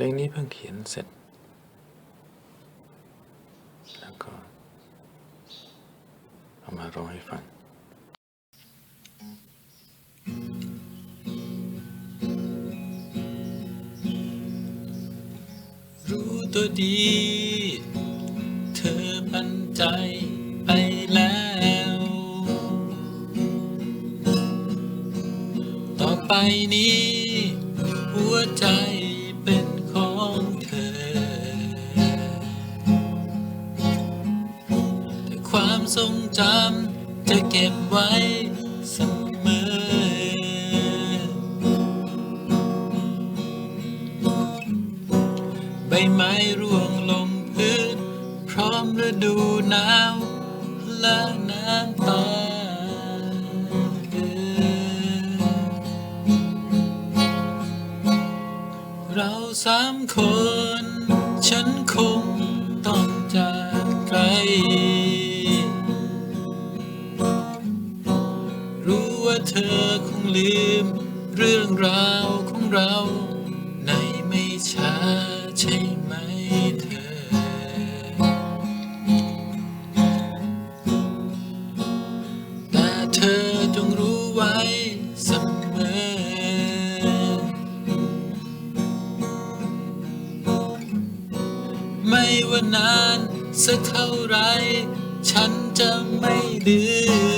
ลงนี้เพิ่งเขียนเสร็จ แล้วก็เอามาร้องให้ฟังรู้ตัวดี เธอปันใจไปแล้ว ต่อไปนี้ หัวใจ ความทรงจำจะเก็บไว้เสมอ ใบไม้ร่วงลงพื้น พร้อมฤดูหนาวและน้ำตาเราสามคน ฉันคงต้อง เธอคงลืม เรื่องราวของเรา ในไม่ช้าใช่ไหมเธอ แต่เธอจงรู้ไว้เสมอ ไม่ว่านานสักเท่าไร ฉันจะไม่ลืม